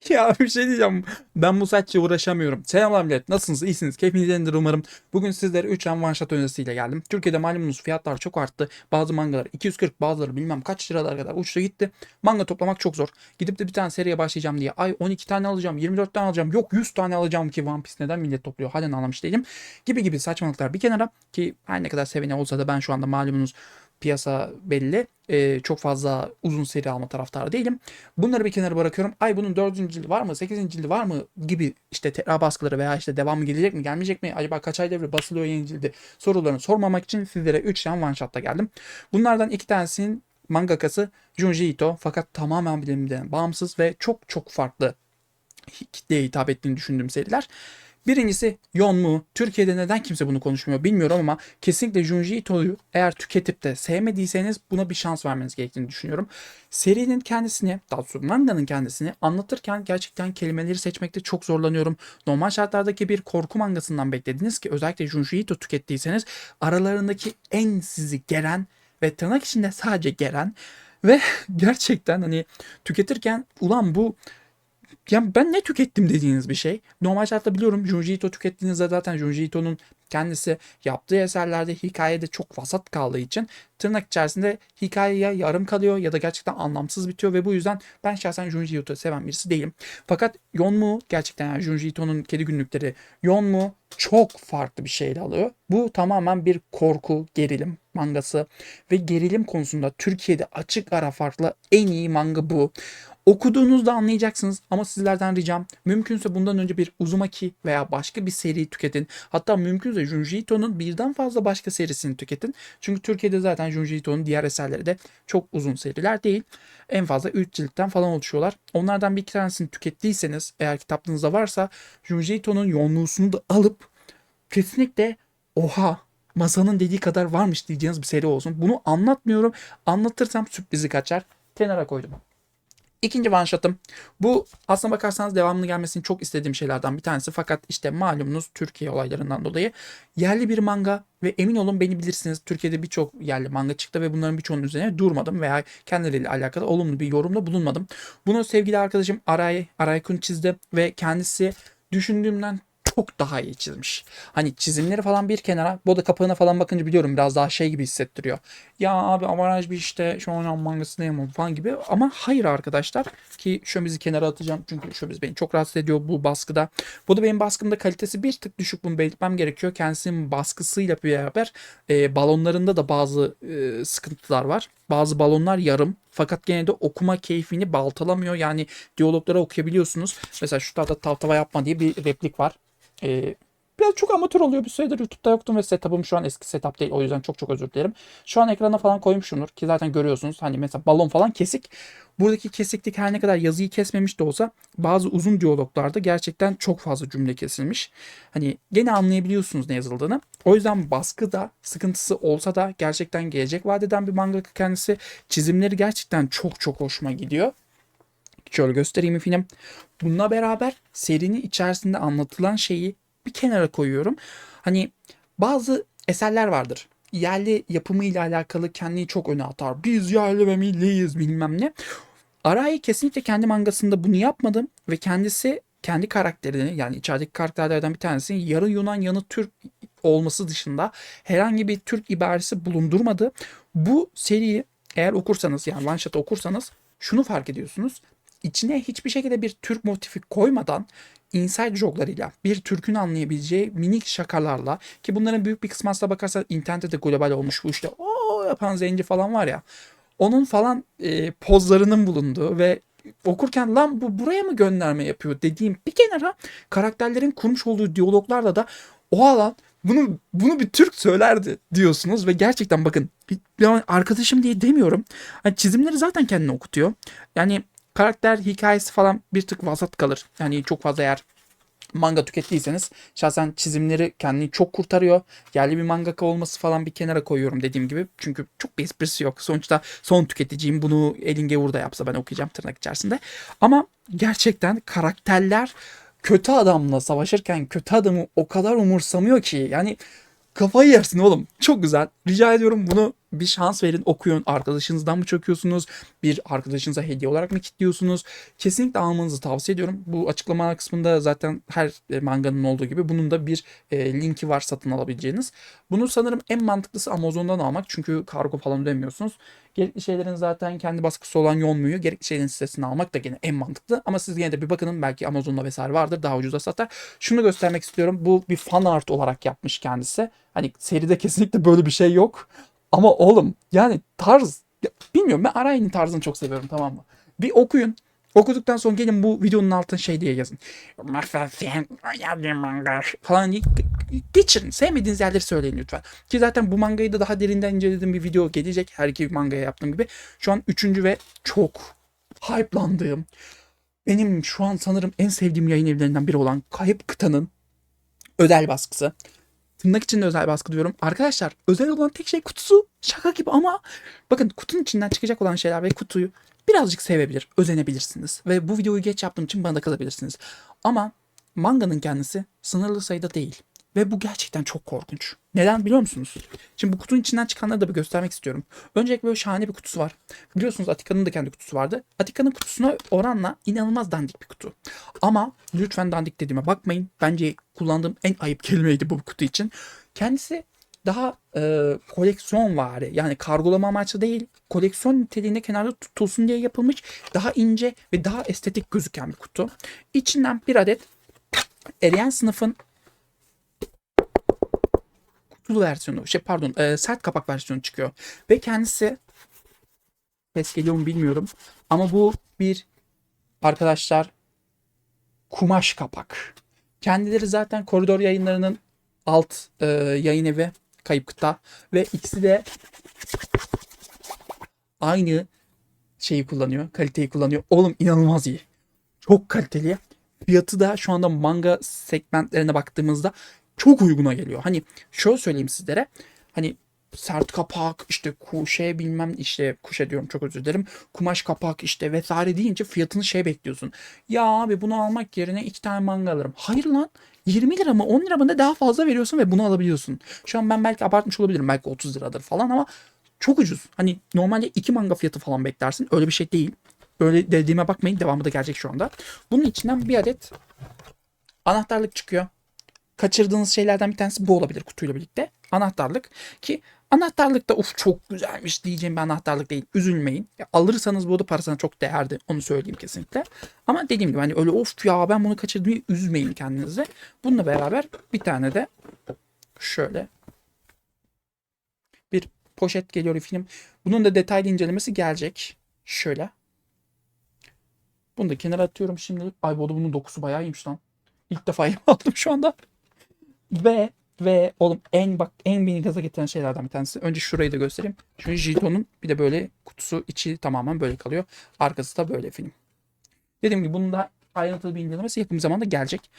Ya bir şey diyeceğim. Ben bu saçla uğraşamıyorum. Selamlar millet. Nasılsınız? İyisiniz. Keyfiniz yerindedir umarım. Bugün sizlere 3 an one shot önerisiyle geldim. Türkiye'de malumunuz fiyatlar çok arttı. Bazı mangalar 240 bazıları bilmem kaç liralar kadar uçtu gitti. Manga toplamak çok zor. Gidip de bir tane seriye başlayacağım diye ay 12 tane alacağım 24 tane alacağım yok 100 tane alacağım ki One Piece neden millet topluyor halen anlamış değilim. Gibi gibi saçmalıklar bir kenara ki her ne kadar sevene olsa da ben şu anda malumunuz piyasa belli. Ee, çok fazla uzun seri alma taraftarı değilim. Bunları bir kenara bırakıyorum. Ay bunun 4. cildi var mı? 8. cildi var mı? Gibi işte tekrar baskıları veya işte devamı gelecek mi? Gelmeyecek mi? Acaba kaç ay devre basılıyor yeni cildi? Sorularını sormamak için sizlere 3 tane one shot'ta geldim. Bunlardan iki tanesinin mangakası Junji Ito fakat tamamen bilimden bağımsız ve çok çok farklı kitleye hitap ettiğini düşündüğüm seriler. Birincisi Yonmu. Türkiye'de neden kimse bunu konuşmuyor bilmiyorum ama kesinlikle Junji Ito'yu eğer tüketip de sevmediyseniz buna bir şans vermeniz gerektiğini düşünüyorum. Serinin kendisini, daha doğrusu manganın kendisini anlatırken gerçekten kelimeleri seçmekte çok zorlanıyorum. Normal şartlardaki bir korku mangasından beklediniz ki özellikle Junji Ito tükettiyseniz aralarındaki en sizi geren ve tırnak içinde sadece geren ve gerçekten hani tüketirken ulan bu ya ben ne tükettim dediğiniz bir şey. Normal şartta biliyorum Junji Ito tükettiğinizde zaten Junji Ito'nun kendisi yaptığı eserlerde hikayede çok vasat kaldığı için tırnak içerisinde hikaye ya yarım kalıyor ya da gerçekten anlamsız bitiyor ve bu yüzden ben şahsen Junji Ito'yu seven birisi değilim. Fakat Yonmu gerçekten yani Junji Ito'nun kedi günlükleri Yonmu çok farklı bir şeyle alıyor. Bu tamamen bir korku, gerilim mangası ve gerilim konusunda Türkiye'de açık ara farklı en iyi manga bu. Okuduğunuzda anlayacaksınız ama sizlerden ricam mümkünse bundan önce bir Uzumaki veya başka bir seri tüketin. Hatta mümkünse Junji Ito'nun birden fazla başka serisini tüketin. Çünkü Türkiye'de zaten Junji Ito'nun diğer eserleri de çok uzun seriler değil. En fazla 3 ciltten falan oluşuyorlar. Onlardan bir iki tanesini tükettiyseniz eğer kitaplarınızda varsa Junji Ito'nun yoğunluğunu da alıp kesinlikle oha masanın dediği kadar varmış diyeceğiniz bir seri olsun. Bunu anlatmıyorum. Anlatırsam sürprizi kaçar. Kenara koydum. İkinci one shot'ım. Bu aslına bakarsanız devamlı gelmesini çok istediğim şeylerden bir tanesi. Fakat işte malumunuz Türkiye olaylarından dolayı yerli bir manga ve emin olun beni bilirsiniz Türkiye'de birçok yerli manga çıktı ve bunların birçoğunun üzerine durmadım veya kendileriyle alakalı olumlu bir yorumda bulunmadım. Bunu sevgili arkadaşım Aray, Aray Kun çizdi ve kendisi düşündüğümden çok daha iyi çizmiş. Hani çizimleri falan bir kenara. Bu da kapağına falan bakınca biliyorum biraz daha şey gibi hissettiriyor. Ya abi avaraj bir işte şu an mangasını yemem falan gibi. Ama hayır arkadaşlar ki şömizi kenara atacağım. Çünkü şömiz beni çok rahatsız ediyor bu baskıda. Bu da benim baskımda kalitesi bir tık düşük bunu belirtmem gerekiyor. Kendisinin baskısıyla beraber e, balonlarında da bazı e, sıkıntılar var. Bazı balonlar yarım fakat gene de okuma keyfini baltalamıyor. Yani diyalogları okuyabiliyorsunuz. Mesela şu tarafta tavtava yapma diye bir replik var. Ee, biraz çok amatör oluyor. Bir süredir YouTube'da yoktum ve setup'ım şu an eski setup değil. O yüzden çok çok özür dilerim. Şu an ekrana falan koymuşumdur ki zaten görüyorsunuz. Hani mesela balon falan kesik. Buradaki kesiklik her ne kadar yazıyı kesmemiş de olsa bazı uzun diyaloglarda gerçekten çok fazla cümle kesilmiş. Hani gene anlayabiliyorsunuz ne yazıldığını. O yüzden baskıda sıkıntısı olsa da gerçekten gelecek vadeden bir mangaka kendisi. Çizimleri gerçekten çok çok hoşuma gidiyor. Şöyle göstereyim film. Bununla beraber serinin içerisinde anlatılan şeyi bir kenara koyuyorum. Hani bazı eserler vardır. Yerli yapımıyla alakalı kendini çok öne atar. Biz yerli ve milliyiz bilmem ne. Arai kesinlikle kendi mangasında bunu yapmadım ve kendisi kendi karakterini yani içerideki karakterlerden bir tanesinin yarı Yunan yanı Türk olması dışında herhangi bir Türk ibaresi bulundurmadı. Bu seriyi eğer okursanız yani one shot okursanız şunu fark ediyorsunuz içine hiçbir şekilde bir Türk motifi koymadan inside joke'larıyla bir Türk'ün anlayabileceği minik şakalarla ki bunların büyük bir kısmı aslına bakarsan internette de global olmuş bu işte o yapan zenci falan var ya onun falan e, pozlarının bulunduğu ve okurken lan bu buraya mı gönderme yapıyor dediğim bir kenara karakterlerin kurmuş olduğu diyaloglarla da o alan bunu bunu bir Türk söylerdi diyorsunuz ve gerçekten bakın yani arkadaşım diye demiyorum. Hani çizimleri zaten kendini okutuyor. Yani karakter hikayesi falan bir tık vasat kalır. Yani çok fazla eğer manga tükettiyseniz şahsen çizimleri kendini çok kurtarıyor. Yerli bir mangaka olması falan bir kenara koyuyorum dediğim gibi. Çünkü çok bir esprisi yok. Sonuçta son tüketiciyim. Bunu Elin Gevur da yapsa ben okuyacağım tırnak içerisinde. Ama gerçekten karakterler kötü adamla savaşırken kötü adamı o kadar umursamıyor ki. Yani kafayı yersin oğlum. Çok güzel. Rica ediyorum bunu bir şans verin okuyun. Arkadaşınızdan mı çöküyorsunuz? Bir arkadaşınıza hediye olarak mı kilitliyorsunuz? Kesinlikle almanızı tavsiye ediyorum. Bu açıklama kısmında zaten her e, manganın olduğu gibi bunun da bir e, linki var satın alabileceğiniz. Bunu sanırım en mantıklısı Amazon'dan almak. Çünkü kargo falan ödemiyorsunuz. Gerekli şeylerin zaten kendi baskısı olan Yonmu'yu gerekli şeylerin sitesinden almak da gene en mantıklı. Ama siz yine de bir bakın belki Amazon'da vesaire vardır daha ucuza satar. Şunu göstermek istiyorum. Bu bir fan art olarak yapmış kendisi. Hani seride kesinlikle böyle bir şey yok. Ama oğlum yani tarz ya bilmiyorum ben Aray'ın tarzını çok seviyorum tamam mı? Bir okuyun. Okuduktan sonra gelin bu videonun altına şey diye yazın. falan diye geçirin. Sevmediğiniz yerleri söyleyin lütfen. Ki zaten bu mangayı da daha derinden incelediğim bir video gelecek. Her iki mangaya yaptığım gibi. Şu an üçüncü ve çok hype'landığım benim şu an sanırım en sevdiğim yayın evlerinden biri olan Kayıp Kıta'nın özel baskısı. Tırnak içinde özel baskı diyorum. Arkadaşlar özel olan tek şey kutusu. Şaka gibi ama bakın kutunun içinden çıkacak olan şeyler ve kutuyu birazcık sevebilir, özenebilirsiniz. Ve bu videoyu geç yaptığım için bana da kızabilirsiniz. Ama manganın kendisi sınırlı sayıda değil. Ve bu gerçekten çok korkunç. Neden biliyor musunuz? Şimdi bu kutunun içinden çıkanları da bir göstermek istiyorum. Öncelikle böyle şahane bir kutusu var. Biliyorsunuz Atika'nın da kendi kutusu vardı. Atika'nın kutusuna oranla inanılmaz dandik bir kutu. Ama lütfen dandik dediğime bakmayın. Bence kullandığım en ayıp kelimeydi bu kutu için. Kendisi daha e, koleksiyon vari yani kargolama amaçlı değil koleksiyon niteliğinde kenarda tutulsun diye yapılmış daha ince ve daha estetik gözüken bir kutu. İçinden bir adet eriyen sınıfın kutulu versiyonu şey pardon e, sert kapak versiyonu çıkıyor ve kendisi ses geliyor mu bilmiyorum ama bu bir arkadaşlar kumaş kapak. Kendileri zaten koridor yayınlarının alt e, yayın evi Kayıp Kıta ve ikisi de aynı şeyi kullanıyor, kaliteyi kullanıyor. Oğlum inanılmaz iyi. Çok kaliteli. Fiyatı da şu anda manga segmentlerine baktığımızda çok uyguna geliyor. Hani şöyle söyleyeyim sizlere. Hani sert kapak işte kuşe bilmem işte kuşe diyorum çok özür dilerim. Kumaş kapak işte vesaire deyince fiyatını şey bekliyorsun. Ya abi bunu almak yerine iki tane manga alırım. Hayır lan 20 lira mı 10 lira mı ne daha fazla veriyorsun ve bunu alabiliyorsun. Şu an ben belki abartmış olabilirim belki 30 liradır falan ama çok ucuz. Hani normalde iki manga fiyatı falan beklersin öyle bir şey değil. Öyle dediğime bakmayın devamı da gelecek şu anda. Bunun içinden bir adet anahtarlık çıkıyor. Kaçırdığınız şeylerden bir tanesi bu olabilir kutuyla birlikte. Anahtarlık ki anahtarlık da uf çok güzelmiş diyeceğim bir anahtarlık değil. Üzülmeyin. Ya, alırsanız bu da parasına çok değerli. Onu söyleyeyim kesinlikle. Ama dediğim gibi hani öyle of ya ben bunu kaçırdım diye üzmeyin kendinizi. Bununla beraber bir tane de şöyle bir poşet geliyor film. Bunun da detaylı incelemesi gelecek. Şöyle. Bunu da kenara atıyorum şimdilik. Ay bu bunun dokusu bayağı iyiymiş lan. İlk defa aldım şu anda. Ve ve oğlum en bak en beni gaza getiren şeylerden bir tanesi. Önce şurayı da göstereyim. Şu jetonun bir de böyle kutusu içi tamamen böyle kalıyor. Arkası da böyle film. Dediğim gibi bunun da ayrıntılı bir incelemesi yakın bir zamanda gelecek.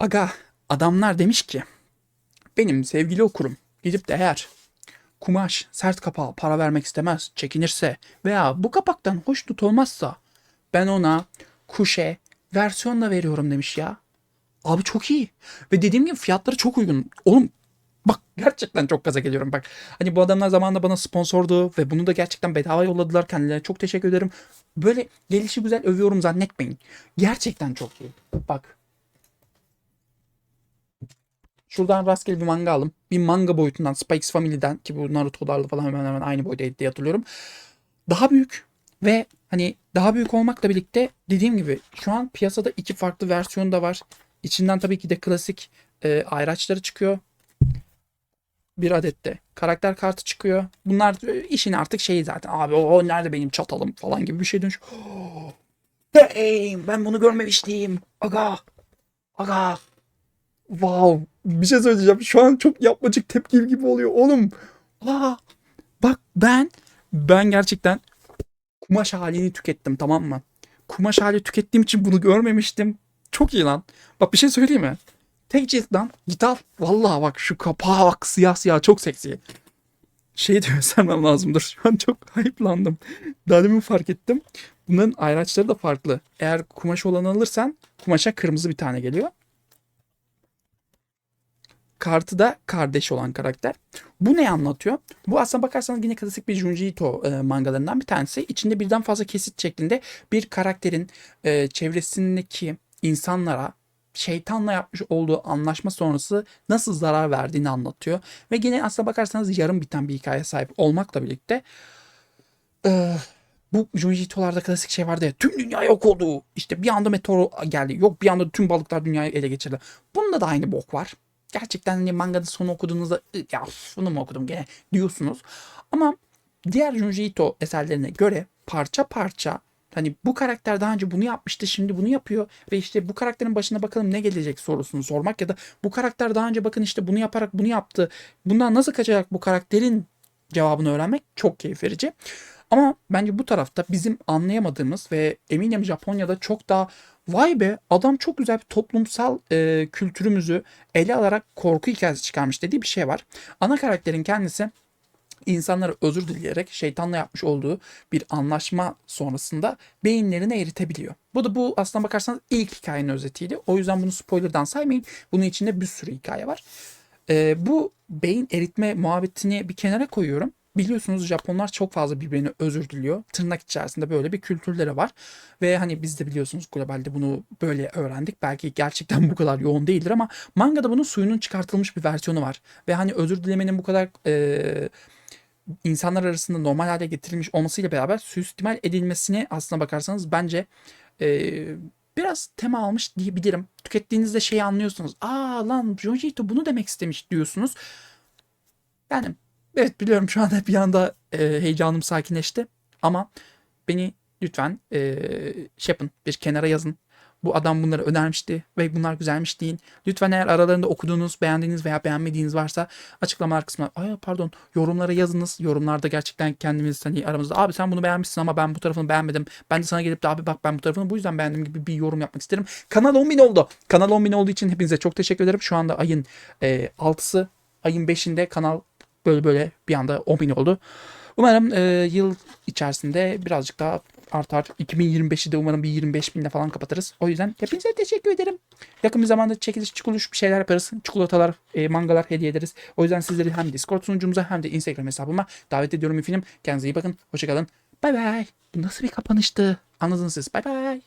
Aga adamlar demiş ki benim sevgili okurum gidip de eğer kumaş sert kapağı para vermek istemez çekinirse veya bu kapaktan hoşnut olmazsa ben ona kuşe versiyonla veriyorum demiş ya. Abi çok iyi. Ve dediğim gibi fiyatları çok uygun. Oğlum bak gerçekten çok gaza geliyorum bak. Hani bu adamlar zamanında bana sponsordu ve bunu da gerçekten bedava yolladılar. Kendilerine çok teşekkür ederim. Böyle gelişi güzel övüyorum zannetmeyin. Gerçekten çok iyi. Bak. Şuradan rastgele bir manga aldım. Bir manga boyutundan Spikes Family'den ki bu Naruto'larla falan hemen hemen aynı boydaydı diye hatırlıyorum. Daha büyük ve hani daha büyük olmakla birlikte dediğim gibi şu an piyasada iki farklı versiyonu da var. İçinden tabii ki de klasik e, ayraçları çıkıyor. Bir adet de karakter kartı çıkıyor. Bunlar e, işin artık şeyi zaten. Abi o nerede benim çatalım falan gibi bir şey dönüş. Hey, ben bunu görmemiştim. Aga. Aga. Wow. Bir şey söyleyeceğim. Şu an çok yapmacık tepki gibi oluyor. Oğlum. Aa, bak ben ben gerçekten kumaş halini tükettim tamam mı? Kumaş hali tükettiğim için bunu görmemiştim. Çok iyi lan. Bak bir şey söyleyeyim mi? Tek cilt lan. Git al. Vallahi bak şu kapağı bak siyah siyah çok seksi. Şey de lazımdır. Şu an çok hype'landım. Daha demin fark ettim. Bunların ayraçları da farklı. Eğer kumaş olanı alırsan kumaşa kırmızı bir tane geliyor. kartı da kardeş olan karakter. Bu ne anlatıyor? Bu aslına bakarsanız yine klasik bir Junji Ito e, mangalarından bir tanesi. İçinde birden fazla kesit şeklinde bir karakterin e, çevresindeki insanlara şeytanla yapmış olduğu anlaşma sonrası nasıl zarar verdiğini anlatıyor. Ve yine aslına bakarsanız yarım biten bir hikaye sahip olmakla birlikte e, bu Junji Ito'larda klasik şey vardı ya tüm dünya yok oldu. İşte bir anda meteor geldi. Yok bir anda tüm balıklar dünyayı ele geçirdi. Bunda da aynı bok var. Gerçekten hani mangada sonu okuduğunuzda "Ih, ya bunu mu okudum gene diyorsunuz. Ama diğer Junji Ito eserlerine göre parça parça hani bu karakter daha önce bunu yapmıştı şimdi bunu yapıyor ve işte bu karakterin başına bakalım ne gelecek sorusunu sormak ya da bu karakter daha önce bakın işte bunu yaparak bunu yaptı. Bundan nasıl kaçacak bu karakterin cevabını öğrenmek çok keyif verici. Ama bence bu tarafta bizim anlayamadığımız ve eminim Japonya'da çok daha vay be adam çok güzel bir toplumsal e, kültürümüzü ele alarak korku hikayesi çıkarmış dediği bir şey var. Ana karakterin kendisi insanlara özür dileyerek şeytanla yapmış olduğu bir anlaşma sonrasında beyinlerini eritebiliyor. Bu da bu aslına bakarsanız ilk hikayenin özetiydi. O yüzden bunu spoilerdan saymayın. Bunun içinde bir sürü hikaye var. Ee, bu beyin eritme muhabbetini bir kenara koyuyorum. Biliyorsunuz Japonlar çok fazla birbirine özür diliyor. Tırnak içerisinde böyle bir kültürleri var. Ve hani biz de biliyorsunuz globalde bunu böyle öğrendik. Belki gerçekten bu kadar yoğun değildir ama mangada bunun suyunun çıkartılmış bir versiyonu var. Ve hani özür dilemenin bu kadar e, insanlar arasında normal hale getirilmiş olmasıyla beraber suistimal edilmesini aslına bakarsanız bence e, biraz tema almış diyebilirim. Tükettiğinizde şeyi anlıyorsunuz. Aa lan Junji Ito bunu demek istemiş diyorsunuz. Yani evet biliyorum şu anda bir anda e, heyecanım sakinleşti. Ama beni lütfen e, şey yapın bir kenara yazın. Bu adam bunları önermişti ve bunlar güzelmiş deyin. Lütfen eğer aralarında okuduğunuz, beğendiğiniz veya beğenmediğiniz varsa açıklamalar kısmına, ay pardon yorumlara yazınız. Yorumlarda gerçekten kendimiz hani aramızda abi sen bunu beğenmişsin ama ben bu tarafını beğenmedim. Ben de sana gelip de abi bak ben bu tarafını bu yüzden beğendim gibi bir yorum yapmak isterim. Kanal 10 bin oldu. Kanal 10 bin olduğu için hepinize çok teşekkür ederim. Şu anda ayın e, 6'sı, ayın 5'inde kanal böyle böyle bir anda 10 bin oldu. Umarım e, yıl içerisinde birazcık daha artar. 2025'i de umarım bir 25 binle falan kapatırız. O yüzden hepinize teşekkür ederim. Yakın bir zamanda çekiliş çikuluş bir şeyler yaparız. Çikolatalar, e, mangalar hediye ederiz. O yüzden sizleri hem Discord sunucumuza hem de Instagram hesabıma davet ediyorum efendim. Kendinize iyi bakın. Hoşçakalın. Bay bay. Bu nasıl bir kapanıştı? Anladınız siz. Bay bay.